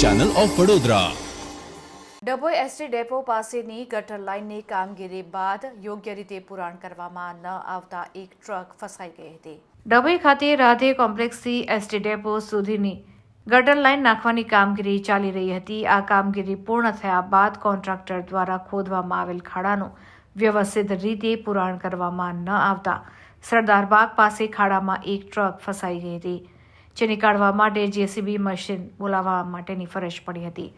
Channel of Vadodara Dabhoi ST depot પાસેની ગટર લાઇનની કામગીરી બાદ યોગ્ય રીતે પુરાણ કરવામાં ન આવતા એક ટ્રક ફસાઈ ગઈ હતી. ડભોઈ ખાતે રાધે કોમ્પ્લેક્સથી એસટી ડેપો સુધીની ગટર લાઇન નાખવાની કામગીરી ચાલી રહી હતી. આ કામગીરી પૂર્ણ થયા બાદ કોન્ટ્રાક્ટર દ્વારા ખોદવામાં આવેલ ખાડાનું વ્યવસ્થિત રીતે પુરાણ કરવામાં ન આવતા સરદારબાગ પાસે ખાડામાં એક ટ્રક ફસાઈ ગઈ હતી. જેને કાઢવા માટે જેસીબી મશીન બોલાવવા માટેની ફરજ પડી હતી.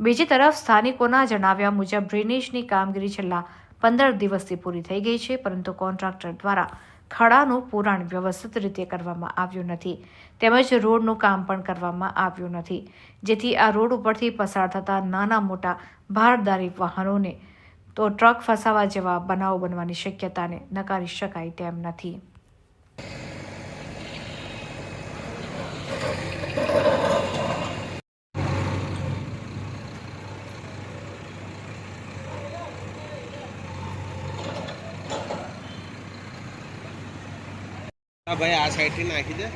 બીજી તરફ સ્થાનિકોના જણાવ્યા મુજબ ડ્રેનેજની કામગીરી છેલ્લા પંદર દિવસથી પૂરી થઈ ગઈ છે, પરંતુ કોન્ટ્રાક્ટર દ્વારા ખડાનું પુરાણ વ્યવસ્થિત રીતે કરવામાં આવ્યું નથી. તેમજ રોડનું કામ પણ કરવામાં આવ્યું નથી. જેથી આ રોડ ઉપરથી પસાર થતા નાના મોટા ભારદારી વાહનોને તો ટ્રક ફસાવા જેવા બનાવો બનવાની શક્યતાને નકારી શકાય તેમ નથી. ભાઈ આ સાઈડથી નાખી દે.